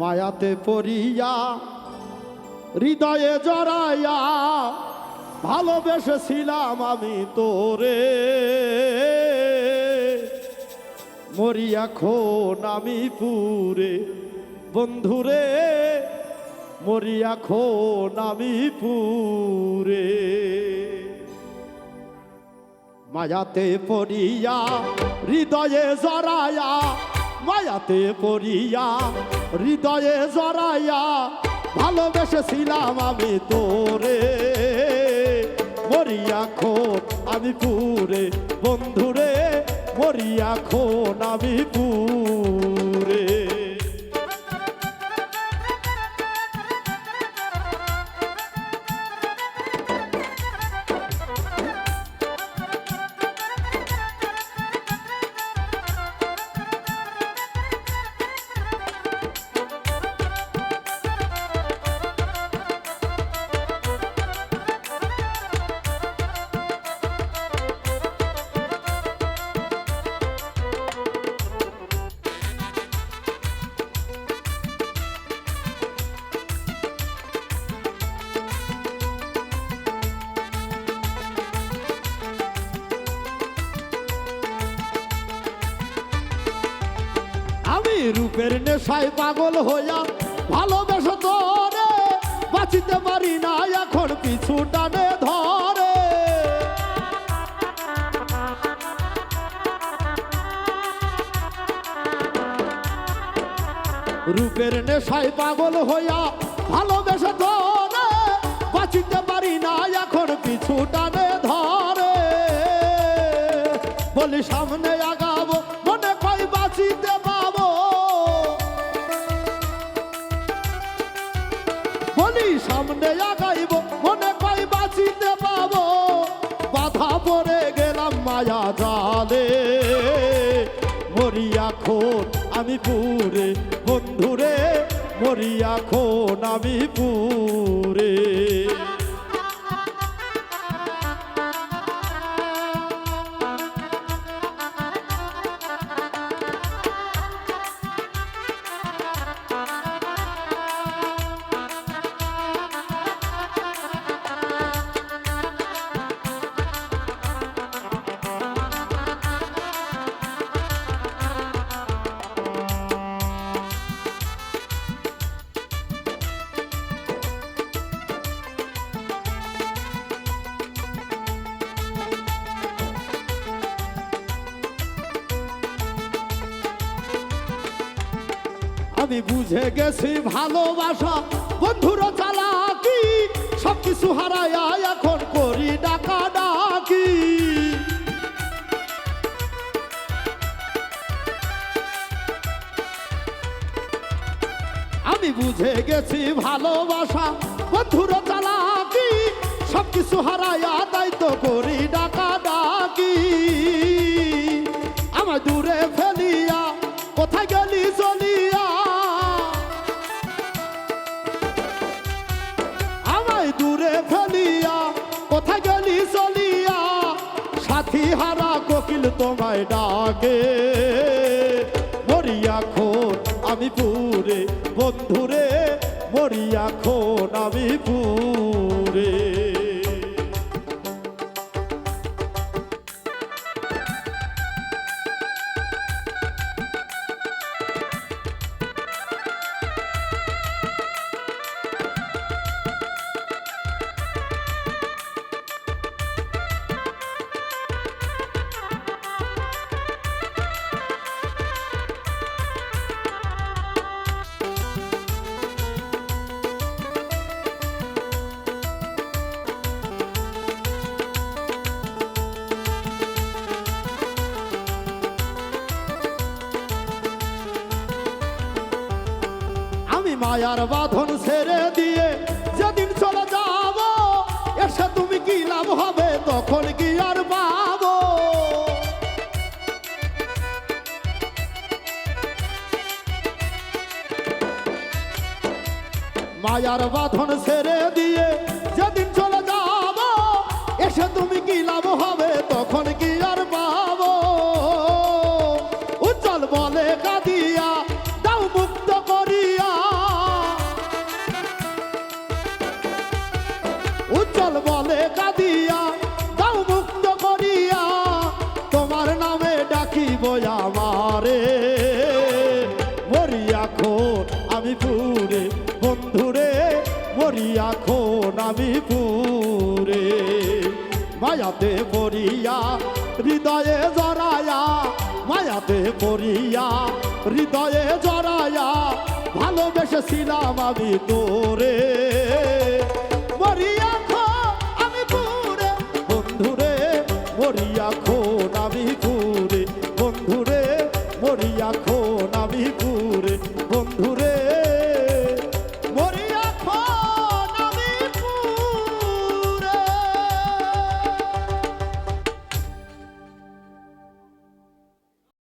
মায়াতে পড়িয়া, হৃদয়ে জড়াইয়া ভালোবেসেছিলাম আমি তোরে। মরিয়া খোন আমি পুরে, বন্ধুরে মরিয়া খোন আমি পুরে। মায়াতে পড়িয়া, হৃদয়ে জড়ায়া মায়াতে পড়িয়া হৃদয়ে জড়াইয়া ভালোবেসেছিলাম আমি তোরে। মরিয়া খোন আমি পুরে, বন্ধুরে, মরিয়া খোন আমি পুরে আমি রূপের নেশায় পাগল হইয়া ভালোবেসে তোরে বাঁচিতে পারি না, এখন পিছু টানে ধরে। রূপের নেশায় পাগল হইয়া ভালোবেসে তোরে বাঁচিতে পারি না, এখন পিছু টানে ধরে। বলি সামনে সামনে আগাইব, মনে পাই বাঁচিতে পাবো। বাধা পড়ে গেলাম মায়া জালে। মরিয়া খোন আমি পুরে, বন্ধুরে, মরিয়া খোন আমি পুরে। আমি বুঝে গেছি ভালোবাসা। বন্ধুর, চালাকি সব কিছু হারাইয়া এখন করি ডাকা ডাকি আমি বুঝে গেছি ভালোবাসা। বন্ধুর, চালাকি কোথায় গেলি চলিয়া, সাথী হারা কোকিল তোমায় ডাকে। মরিয়া খোন, আমি পুরে, বন্ধুরে, মরিয়া খোন, আমি পুরে মায়ার বাঁধন ছেড়ে দিয়ে যেদিন চলে যাব, এসে তুমি কি লাভ হবে, তখন কি আর পাব? মায়ার বাঁধন ছেড়ে পুরে মায়াতে পড়িয়া হৃদয়ে জড়ায়া মায়াতে পড়িয়া হৃদয়ে জড়ায়া ভালোবেসেছিলাম আমি তোরে। মরিয়া